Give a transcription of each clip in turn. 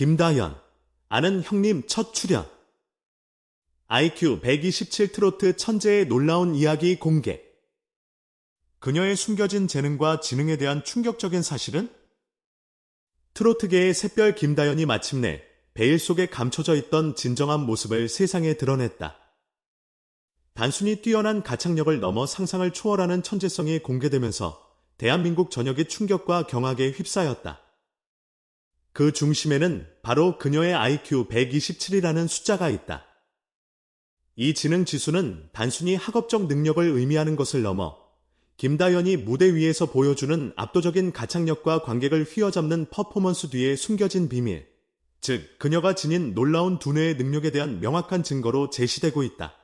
김다현. 아는 형님 첫 출연. IQ 127 트로트 천재의 놀라운 이야기 공개. 그녀의 숨겨진 재능과 지능에 대한 충격적인 사실은? 트로트계의 샛별 김다연이 마침내 베일 속에 감춰져 있던 진정한 모습을 세상에 드러냈다. 단순히 뛰어난 가창력을 넘어 상상을 초월하는 천재성이 공개되면서 대한민국 전역이 충격과 경악에 휩싸였다. 그 중심에는 바로 그녀의 IQ 127이라는 숫자가 있다. 이 지능 지수는 단순히 학업적 능력을 의미하는 것을 넘어 김다연이 무대 위에서 보여주는 압도적인 가창력과 관객을 휘어잡는 퍼포먼스 뒤에 숨겨진 비밀, 즉 그녀가 지닌 놀라운 두뇌의 능력에 대한 명확한 증거로 제시되고 있다.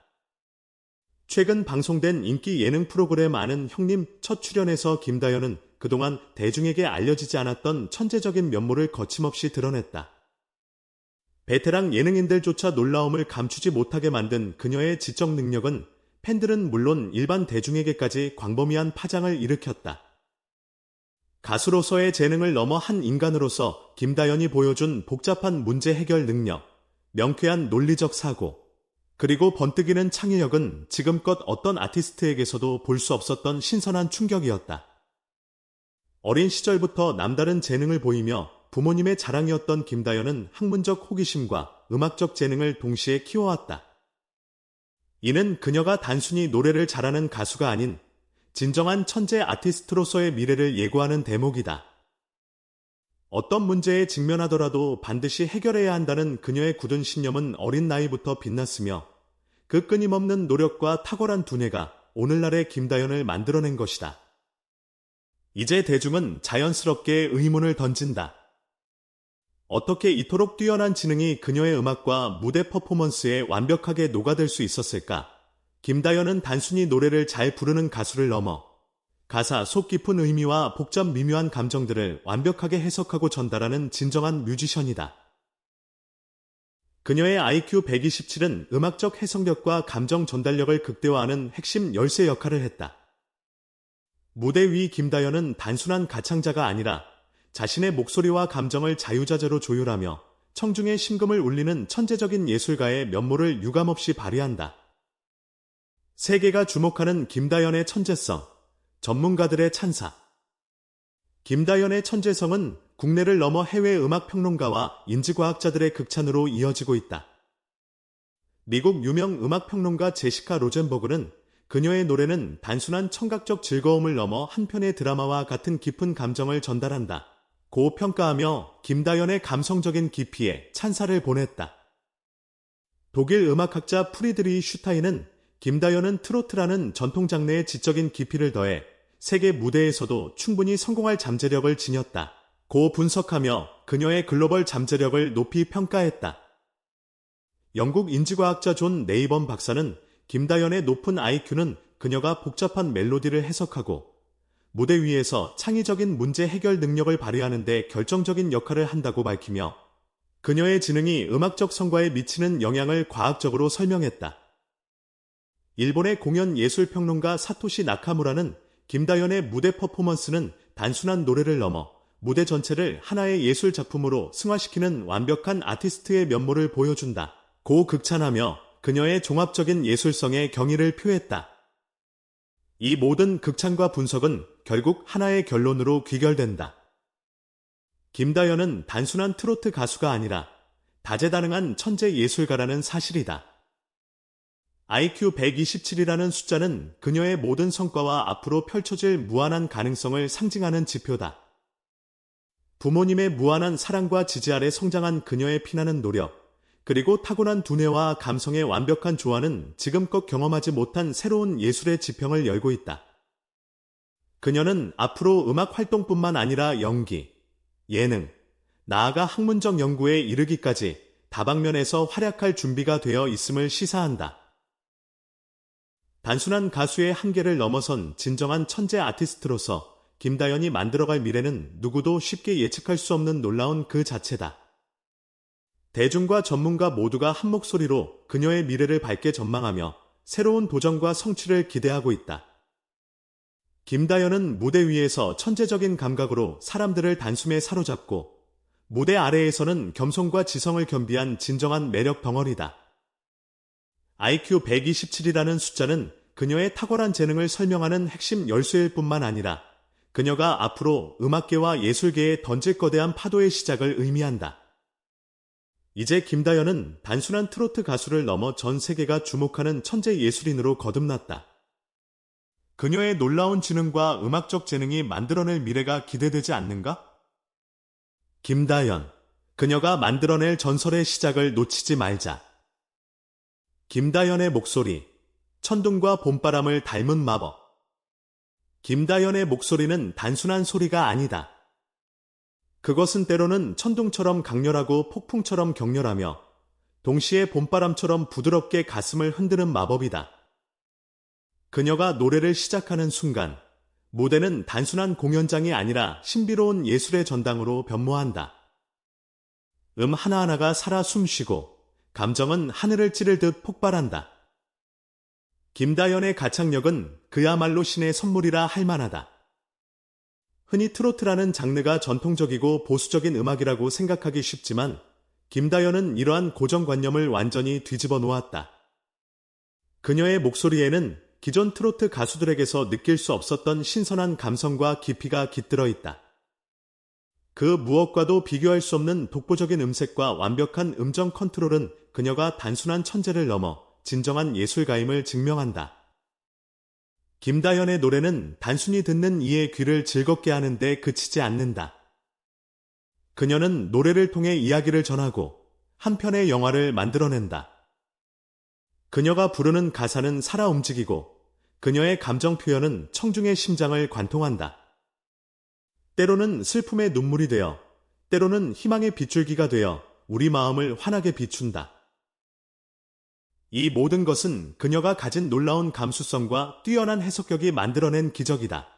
최근 방송된 인기 예능 프로그램 아는 형님 첫 출연에서 김다연은 그동안 대중에게 알려지지 않았던 천재적인 면모를 거침없이 드러냈다. 베테랑 예능인들조차 놀라움을 감추지 못하게 만든 그녀의 지적 능력은 팬들은 물론 일반 대중에게까지 광범위한 파장을 일으켰다. 가수로서의 재능을 넘어 한 인간으로서 김다연이 보여준 복잡한 문제 해결 능력, 명쾌한 논리적 사고, 그리고 번뜩이는 창의력은 지금껏 어떤 아티스트에게서도 볼 수 없었던 신선한 충격이었다. 어린 시절부터 남다른 재능을 보이며 부모님의 자랑이었던 김다연은 학문적 호기심과 음악적 재능을 동시에 키워왔다. 이는 그녀가 단순히 노래를 잘하는 가수가 아닌 진정한 천재 아티스트로서의 미래를 예고하는 대목이다. 어떤 문제에 직면하더라도 반드시 해결해야 한다는 그녀의 굳은 신념은 어린 나이부터 빛났으며 그 끊임없는 노력과 탁월한 두뇌가 오늘날의 김다연을 만들어낸 것이다. 이제 대중은 자연스럽게 의문을 던진다. 어떻게 이토록 뛰어난 지능이 그녀의 음악과 무대 퍼포먼스에 완벽하게 녹아들 수 있었을까? 김다연은 단순히 노래를 잘 부르는 가수를 넘어 가사 속 깊은 의미와 복잡 미묘한 감정들을 완벽하게 해석하고 전달하는 진정한 뮤지션이다. 그녀의 IQ 127은 음악적 해석력과 감정 전달력을 극대화하는 핵심 열쇠 역할을 했다. 무대 위 김다연은 단순한 가창자가 아니라 자신의 목소리와 감정을 자유자재로 조율하며 청중의 심금을 울리는 천재적인 예술가의 면모를 유감없이 발휘한다. 세계가 주목하는 김다연의 천재성, 전문가들의 찬사. 김다연의 천재성은 국내를 넘어 해외 음악 평론가와 인지과학자들의 극찬으로 이어지고 있다. 미국 유명 음악 평론가 제시카 로젠버그는 그녀의 노래는 단순한 청각적 즐거움을 넘어 한편의 드라마와 같은 깊은 감정을 전달한다. 고평가하며 김다연의 감성적인 깊이에 찬사를 보냈다. 독일 음악학자 프리드리 슈타인은 김다연은 트로트라는 전통 장르의 지적인 깊이를 더해 세계 무대에서도 충분히 성공할 잠재력을 지녔다. 고 분석하며 그녀의 글로벌 잠재력을 높이 평가했다. 영국 인지과학자 존 네이번 박사는 김다연의 높은 IQ는 그녀가 복잡한 멜로디를 해석하고 무대 위에서 창의적인 문제 해결 능력을 발휘하는 데 결정적인 역할을 한다고 밝히며 그녀의 지능이 음악적 성과에 미치는 영향을 과학적으로 설명했다. 일본의 공연 예술 평론가 사토시 나카무라는 김다연의 무대 퍼포먼스는 단순한 노래를 넘어 무대 전체를 하나의 예술 작품으로 승화시키는 완벽한 아티스트의 면모를 보여준다. 고 극찬하며 그녀의 종합적인 예술성에 경의를 표했다. 이 모든 극찬과 분석은 결국 하나의 결론으로 귀결된다. 김다연은 단순한 트로트 가수가 아니라 다재다능한 천재 예술가라는 사실이다. IQ 127이라는 숫자는 그녀의 모든 성과와 앞으로 펼쳐질 무한한 가능성을 상징하는 지표다. 부모님의 무한한 사랑과 지지 아래 성장한 그녀의 피나는 노력, 그리고 타고난 두뇌와 감성의 완벽한 조화는 지금껏 경험하지 못한 새로운 예술의 지평을 열고 있다. 그녀는 앞으로 음악 활동뿐만 아니라 연기, 예능, 나아가 학문적 연구에 이르기까지 다방면에서 활약할 준비가 되어 있음을 시사한다. 단순한 가수의 한계를 넘어선 진정한 천재 아티스트로서 김다연이 만들어갈 미래는 누구도 쉽게 예측할 수 없는 놀라운 그 자체다. 대중과 전문가 모두가 한 목소리로 그녀의 미래를 밝게 전망하며 새로운 도전과 성취를 기대하고 있다. 김다연은 무대 위에서 천재적인 감각으로 사람들을 단숨에 사로잡고 무대 아래에서는 겸손과 지성을 겸비한 진정한 매력 덩어리다. IQ 127이라는 숫자는 그녀의 탁월한 재능을 설명하는 핵심 열쇠일 뿐만 아니라 그녀가 앞으로 음악계와 예술계에 던질 거대한 파도의 시작을 의미한다. 이제 김다연은 단순한 트로트 가수를 넘어 전 세계가 주목하는 천재 예술인으로 거듭났다. 그녀의 놀라운 지능과 음악적 재능이 만들어낼 미래가 기대되지 않는가? 김다연, 그녀가 만들어낼 전설의 시작을 놓치지 말자. 김다연의 목소리, 천둥과 봄바람을 닮은 마법. 김다연의 목소리는 단순한 소리가 아니다. 그것은 때로는 천둥처럼 강렬하고 폭풍처럼 격렬하며 동시에 봄바람처럼 부드럽게 가슴을 흔드는 마법이다. 그녀가 노래를 시작하는 순간 무대는 단순한 공연장이 아니라 신비로운 예술의 전당으로 변모한다. 음 하나하나가 살아 숨쉬고 감정은 하늘을 찌를 듯 폭발한다. 김다연의 가창력은 그야말로 신의 선물이라 할 만하다. 흔히 트로트라는 장르가 전통적이고 보수적인 음악이라고 생각하기 쉽지만 김다연은 이러한 고정관념을 완전히 뒤집어 놓았다. 그녀의 목소리에는 기존 트로트 가수들에게서 느낄 수 없었던 신선한 감성과 깊이가 깃들어 있다. 그 무엇과도 비교할 수 없는 독보적인 음색과 완벽한 음정 컨트롤은 그녀가 단순한 천재를 넘어 진정한 예술가임을 증명한다. 김다연의 노래는 단순히 듣는 이의 귀를 즐겁게 하는데 그치지 않는다. 그녀는 노래를 통해 이야기를 전하고 한 편의 영화를 만들어낸다. 그녀가 부르는 가사는 살아 움직이고 그녀의 감정 표현은 청중의 심장을 관통한다. 때로는 슬픔의 눈물이 되어, 때로는 희망의 빗줄기가 되어 우리 마음을 환하게 비춘다. 이 모든 것은 그녀가 가진 놀라운 감수성과 뛰어난 해석력이 만들어낸 기적이다.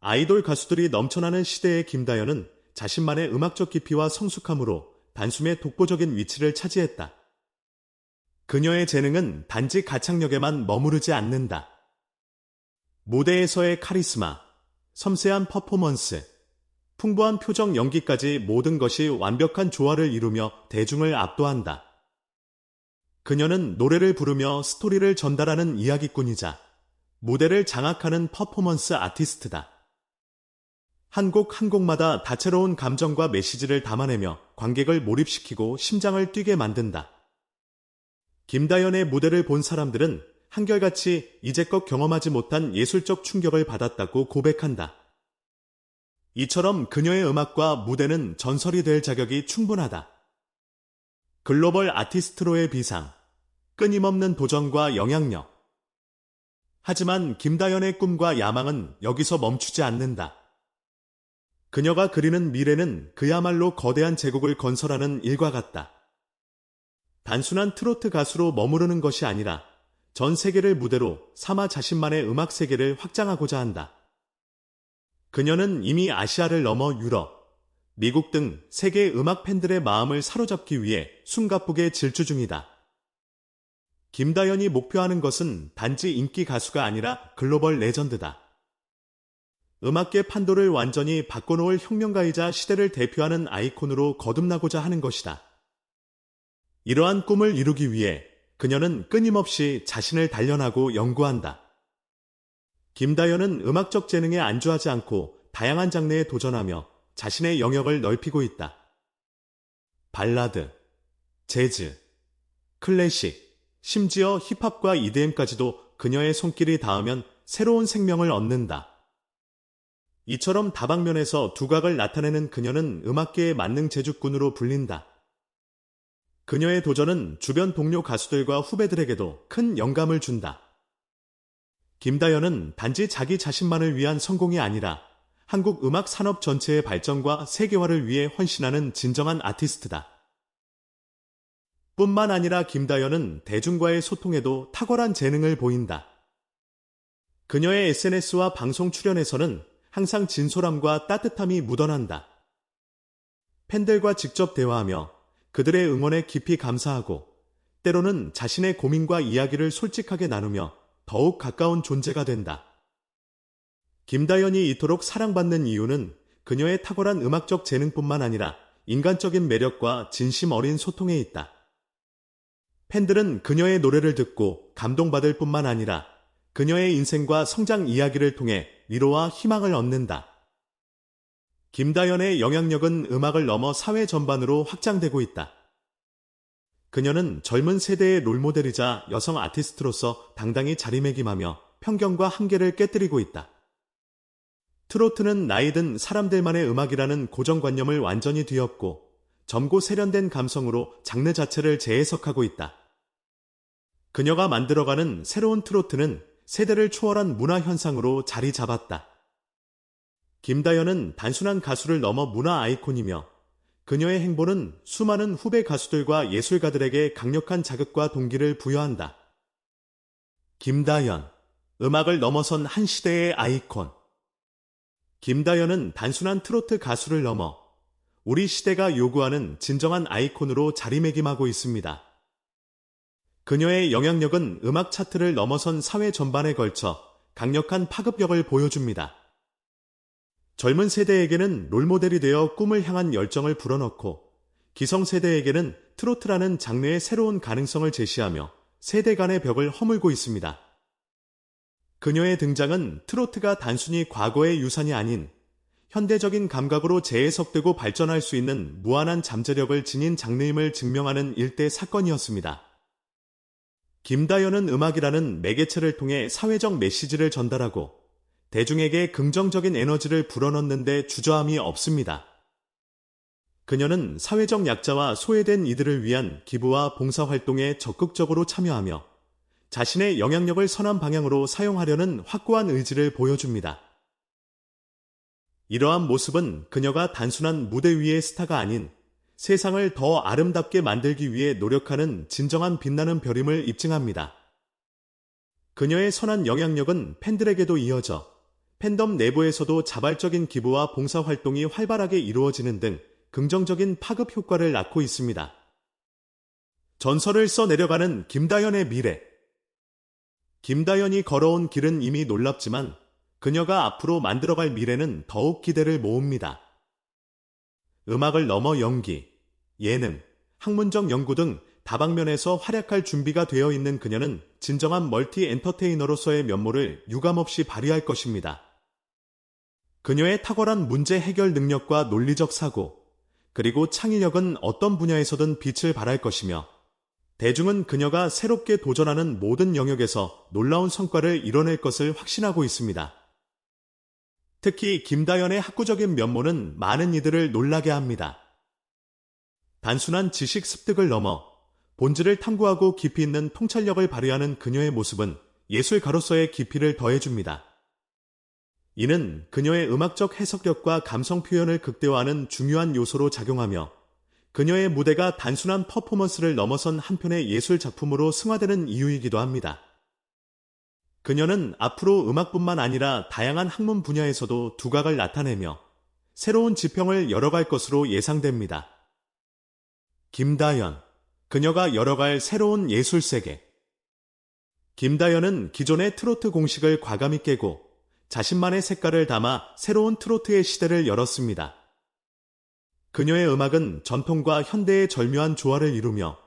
아이돌 가수들이 넘쳐나는 시대의 김다연은 자신만의 음악적 깊이와 성숙함으로 단숨에 독보적인 위치를 차지했다. 그녀의 재능은 단지 가창력에만 머무르지 않는다. 무대에서의 카리스마, 섬세한 퍼포먼스, 풍부한 표정 연기까지 모든 것이 완벽한 조화를 이루며 대중을 압도한다. 그녀는 노래를 부르며 스토리를 전달하는 이야기꾼이자 무대를 장악하는 퍼포먼스 아티스트다. 한 곡 한 곡마다 다채로운 감정과 메시지를 담아내며 관객을 몰입시키고 심장을 뛰게 만든다. 김다연의 무대를 본 사람들은 한결같이 이제껏 경험하지 못한 예술적 충격을 받았다고 고백한다. 이처럼 그녀의 음악과 무대는 전설이 될 자격이 충분하다. 글로벌 아티스트로의 비상, 끊임없는 도전과 영향력. 하지만 김다연의 꿈과 야망은 여기서 멈추지 않는다. 그녀가 그리는 미래는 그야말로 거대한 제국을 건설하는 일과 같다. 단순한 트로트 가수로 머무르는 것이 아니라 전 세계를 무대로 삼아 자신만의 음악 세계를 확장하고자 한다. 그녀는 이미 아시아를 넘어 유럽, 미국 등 세계 음악 팬들의 마음을 사로잡기 위해 숨가쁘게 질주 중이다. 김다연이 목표하는 것은 단지 인기 가수가 아니라 글로벌 레전드다. 음악계 판도를 완전히 바꿔놓을 혁명가이자 시대를 대표하는 아이콘으로 거듭나고자 하는 것이다. 이러한 꿈을 이루기 위해 그녀는 끊임없이 자신을 단련하고 연구한다. 김다연은 음악적 재능에 안주하지 않고 다양한 장르에 도전하며 자신의 영역을 넓히고 있다. 발라드, 재즈, 클래식, 심지어 힙합과 EDM까지도 그녀의 손길이 닿으면 새로운 생명을 얻는다. 이처럼 다방면에서 두각을 나타내는 그녀는 음악계의 만능 제주꾼으로 불린다. 그녀의 도전은 주변 동료 가수들과 후배들에게도 큰 영감을 준다. 김다연은 단지 자기 자신만을 위한 성공이 아니라 한국 음악 산업 전체의 발전과 세계화를 위해 헌신하는 진정한 아티스트다. 뿐만 아니라 김다연은 대중과의 소통에도 탁월한 재능을 보인다. 그녀의 SNS와 방송 출연에서는 항상 진솔함과 따뜻함이 묻어난다. 팬들과 직접 대화하며 그들의 응원에 깊이 감사하고 때로는 자신의 고민과 이야기를 솔직하게 나누며 더욱 가까운 존재가 된다. 김다연이 이토록 사랑받는 이유는 그녀의 탁월한 음악적 재능뿐만 아니라 인간적인 매력과 진심 어린 소통에 있다. 팬들은 그녀의 노래를 듣고 감동받을 뿐만 아니라 그녀의 인생과 성장 이야기를 통해 위로와 희망을 얻는다. 김다연의 영향력은 음악을 넘어 사회 전반으로 확장되고 있다. 그녀는 젊은 세대의 롤모델이자 여성 아티스트로서 당당히 자리매김하며 편견과 한계를 깨뜨리고 있다. 트로트는 나이 든 사람들만의 음악이라는 고정관념을 완전히 뒤엎고 젊고 세련된 감성으로 장르 자체를 재해석하고 있다. 그녀가 만들어가는 새로운 트로트는 세대를 초월한 문화 현상으로 자리 잡았다. 김다연은 단순한 가수를 넘어 문화 아이콘이며 그녀의 행보는 수많은 후배 가수들과 예술가들에게 강력한 자극과 동기를 부여한다. 김다연, 음악을 넘어선 한 시대의 아이콘. 김다연은 단순한 트로트 가수를 넘어 우리 시대가 요구하는 진정한 아이콘으로 자리매김하고 있습니다. 그녀의 영향력은 음악 차트를 넘어선 사회 전반에 걸쳐 강력한 파급력을 보여줍니다. 젊은 세대에게는 롤모델이 되어 꿈을 향한 열정을 불어넣고 기성세대에게는 트로트라는 장르의 새로운 가능성을 제시하며 세대 간의 벽을 허물고 있습니다. 그녀의 등장은 트로트가 단순히 과거의 유산이 아닌 현대적인 감각으로 재해석되고 발전할 수 있는 무한한 잠재력을 지닌 장르임을 증명하는 일대 사건이었습니다. 김다연은 음악이라는 매개체를 통해 사회적 메시지를 전달하고 대중에게 긍정적인 에너지를 불어넣는데 주저함이 없습니다. 그녀는 사회적 약자와 소외된 이들을 위한 기부와 봉사활동에 적극적으로 참여하며 자신의 영향력을 선한 방향으로 사용하려는 확고한 의지를 보여줍니다. 이러한 모습은 그녀가 단순한 무대 위의 스타가 아닌 세상을 더 아름답게 만들기 위해 노력하는 진정한 빛나는 별임을 입증합니다. 그녀의 선한 영향력은 팬들에게도 이어져 팬덤 내부에서도 자발적인 기부와 봉사활동이 활발하게 이루어지는 등 긍정적인 파급 효과를 낳고 있습니다. 전설을 써내려가는 김다연의 미래. 김다연이 걸어온 길은 이미 놀랍지만 그녀가 앞으로 만들어갈 미래는 더욱 기대를 모읍니다. 음악을 넘어 연기, 예능, 학문적 연구 등 다방면에서 활약할 준비가 되어 있는 그녀는 진정한 멀티 엔터테이너로서의 면모를 유감없이 발휘할 것입니다. 그녀의 탁월한 문제 해결 능력과 논리적 사고, 그리고 창의력은 어떤 분야에서든 빛을 발할 것이며, 대중은 그녀가 새롭게 도전하는 모든 영역에서 놀라운 성과를 이뤄낼 것을 확신하고 있습니다. 특히 김다연의 학구적인 면모는 많은 이들을 놀라게 합니다. 단순한 지식 습득을 넘어 본질을 탐구하고 깊이 있는 통찰력을 발휘하는 그녀의 모습은 예술가로서의 깊이를 더해줍니다. 이는 그녀의 음악적 해석력과 감성 표현을 극대화하는 중요한 요소로 작용하며 그녀의 무대가 단순한 퍼포먼스를 넘어선 한편의 예술 작품으로 승화되는 이유이기도 합니다. 그녀는 앞으로 음악뿐만 아니라 다양한 학문 분야에서도 두각을 나타내며 새로운 지평을 열어갈 것으로 예상됩니다. 김다연, 그녀가 열어갈 새로운 예술 세계. 김다연은 기존의 트로트 공식을 과감히 깨고 자신만의 색깔을 담아 새로운 트로트의 시대를 열었습니다. 그녀의 음악은 전통과 현대의 절묘한 조화를 이루며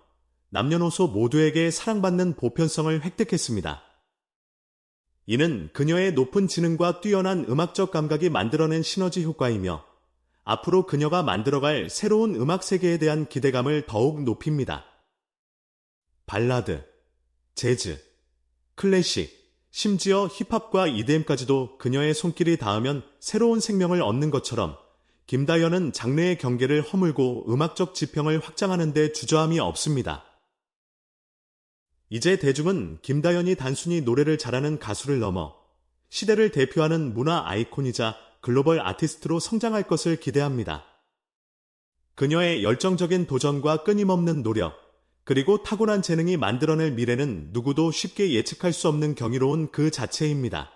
남녀노소 모두에게 사랑받는 보편성을 획득했습니다. 이는 그녀의 높은 지능과 뛰어난 음악적 감각이 만들어낸 시너지 효과이며 앞으로 그녀가 만들어갈 새로운 음악 세계에 대한 기대감을 더욱 높입니다. 발라드, 재즈, 클래식, 심지어 힙합과 EDM까지도 그녀의 손길이 닿으면 새로운 생명을 얻는 것처럼 김다연은 장르의 경계를 허물고 음악적 지평을 확장하는 데 주저함이 없습니다. 이제 대중은 김다연이 단순히 노래를 잘하는 가수를 넘어 시대를 대표하는 문화 아이콘이자 글로벌 아티스트로 성장할 것을 기대합니다. 그녀의 열정적인 도전과 끊임없는 노력, 그리고 타고난 재능이 만들어낼 미래는 누구도 쉽게 예측할 수 없는 경이로운 그 자체입니다.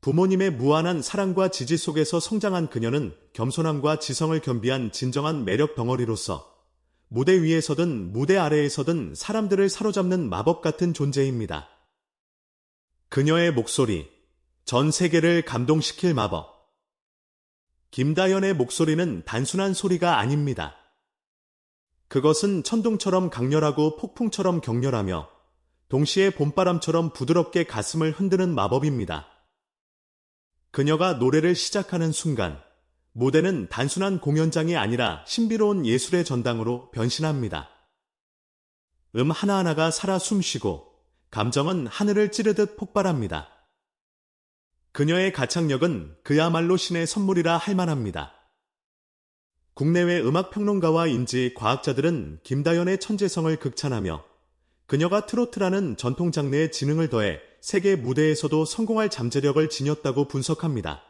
부모님의 무한한 사랑과 지지 속에서 성장한 그녀는 겸손함과 지성을 겸비한 진정한 매력 덩어리로서 무대 위에서든 무대 아래에서든 사람들을 사로잡는 마법 같은 존재입니다. 그녀의 목소리, 전 세계를 감동시킬 마법. 김다연의 목소리는 단순한 소리가 아닙니다. 그것은 천둥처럼 강렬하고 폭풍처럼 격렬하며 동시에 봄바람처럼 부드럽게 가슴을 흔드는 마법입니다. 그녀가 노래를 시작하는 순간 무대는 단순한 공연장이 아니라 신비로운 예술의 전당으로 변신합니다. 음 하나하나가 살아 숨쉬고 감정은 하늘을 찌르듯 폭발합니다. 그녀의 가창력은 그야말로 신의 선물이라 할 만합니다. 국내외 음악평론가와 인지 과학자들은 김다연의 천재성을 극찬하며 그녀가 트로트라는 전통 장르에 지능을 더해 세계 무대에서도 성공할 잠재력을 지녔다고 분석합니다.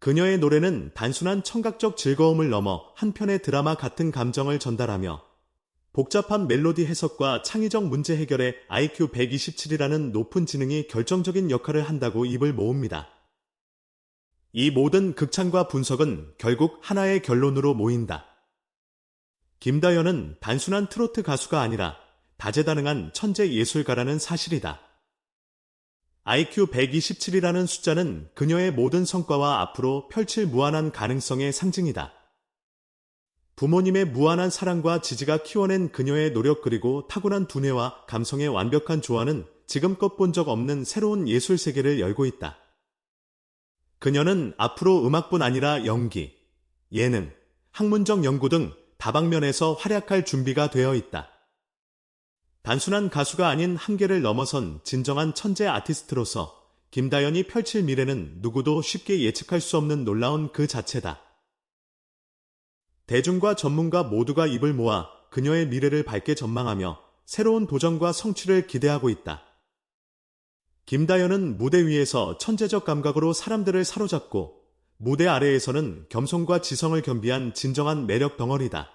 그녀의 노래는 단순한 청각적 즐거움을 넘어 한편의 드라마 같은 감정을 전달하며 복잡한 멜로디 해석과 창의적 문제 해결에 IQ 127이라는 높은 지능이 결정적인 역할을 한다고 입을 모읍니다. 이 모든 극찬과 분석은 결국 하나의 결론으로 모인다. 김다연은 단순한 트로트 가수가 아니라 다재다능한 천재 예술가라는 사실이다. IQ 127이라는 숫자는 그녀의 모든 성과와 앞으로 펼칠 무한한 가능성의 상징이다. 부모님의 무한한 사랑과 지지가 키워낸 그녀의 노력 그리고 타고난 두뇌와 감성의 완벽한 조화는 지금껏 본 적 없는 새로운 예술 세계를 열고 있다. 그녀는 앞으로 음악뿐 아니라 연기, 예능, 학문적 연구 등 다방면에서 활약할 준비가 되어 있다. 단순한 가수가 아닌 한계를 넘어선 진정한 천재 아티스트로서 김다연이 펼칠 미래는 누구도 쉽게 예측할 수 없는 놀라운 그 자체다. 대중과 전문가 모두가 입을 모아 그녀의 미래를 밝게 전망하며 새로운 도전과 성취를 기대하고 있다. 김다연은 무대 위에서 천재적 감각으로 사람들을 사로잡고 무대 아래에서는 겸손과 지성을 겸비한 진정한 매력 덩어리다.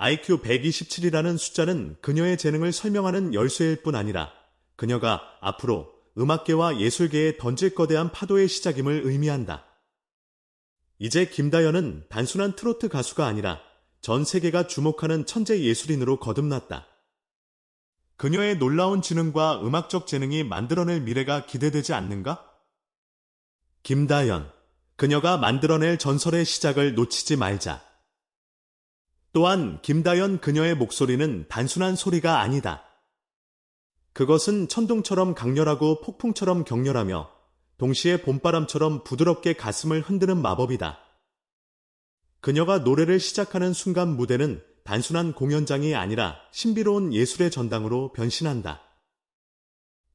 IQ 127이라는 숫자는 그녀의 재능을 설명하는 열쇠일 뿐 아니라 그녀가 앞으로 음악계와 예술계에 던질 거대한 파도의 시작임을 의미한다. 이제 김다연은 단순한 트로트 가수가 아니라 전 세계가 주목하는 천재 예술인으로 거듭났다. 그녀의 놀라운 지능과 음악적 재능이 만들어낼 미래가 기대되지 않는가? 김다연, 그녀가 만들어낼 전설의 시작을 놓치지 말자. 또한 김다연 그녀의 목소리는 단순한 소리가 아니다. 그것은 천둥처럼 강렬하고 폭풍처럼 격렬하며 동시에 봄바람처럼 부드럽게 가슴을 흔드는 마법이다. 그녀가 노래를 시작하는 순간 무대는 단순한 공연장이 아니라 신비로운 예술의 전당으로 변신한다.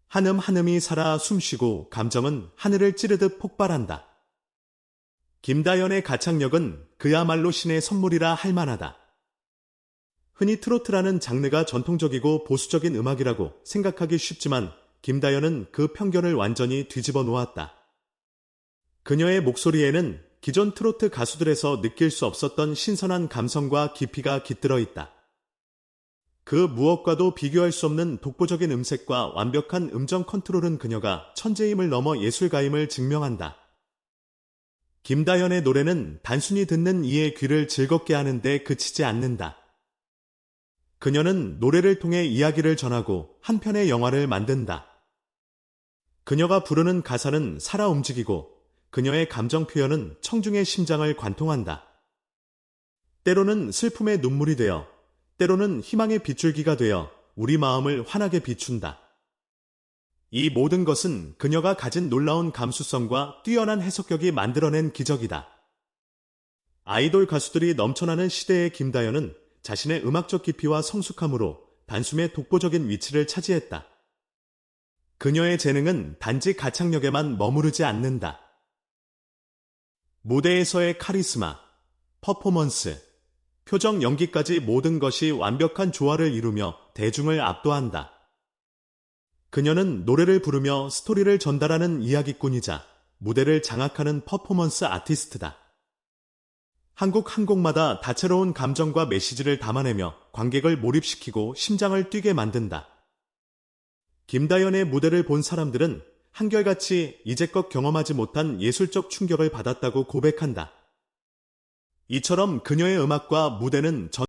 한음 한음이 살아 숨쉬고 감정은 하늘을 찌르듯 폭발한다. 김다연의 가창력은 그야말로 신의 선물이라 할 만하다. 흔히 트로트라는 장르가 전통적이고 보수적인 음악이라고 생각하기 쉽지만 김다연은 그 편견을 완전히 뒤집어 놓았다. 그녀의 목소리에는 기존 트로트 가수들에서 느낄 수 없었던 신선한 감성과 깊이가 깃들어 있다. 그 무엇과도 비교할 수 없는 독보적인 음색과 완벽한 음정 컨트롤은 그녀가 천재임을 넘어 예술가임을 증명한다. 김다연의 노래는 단순히 듣는 이의 귀를 즐겁게 하는데 그치지 않는다. 그녀는 노래를 통해 이야기를 전하고 한 편의 영화를 만든다. 그녀가 부르는 가사는 살아 움직이고 그녀의 감정 표현은 청중의 심장을 관통한다. 때로는 슬픔의 눈물이 되어 때로는 희망의 빗줄기가 되어 우리 마음을 환하게 비춘다. 이 모든 것은 그녀가 가진 놀라운 감수성과 뛰어난 해석력이 만들어낸 기적이다. 아이돌 가수들이 넘쳐나는 시대의 김다연은 자신의 음악적 깊이와 성숙함으로 단숨에 독보적인 위치를 차지했다. 그녀의 재능은 단지 가창력에만 머무르지 않는다. 무대에서의 카리스마, 퍼포먼스, 표정 연기까지 모든 것이 완벽한 조화를 이루며 대중을 압도한다. 그녀는 노래를 부르며 스토리를 전달하는 이야기꾼이자 무대를 장악하는 퍼포먼스 아티스트다. 한국 한 곡마다 다채로운 감정과 메시지를 담아내며 관객을 몰입시키고 심장을 뛰게 만든다. 김다연의 무대를 본 사람들은 한결같이 이제껏 경험하지 못한 예술적 충격을 받았다고 고백한다. 이처럼 그녀의 음악과 무대는 전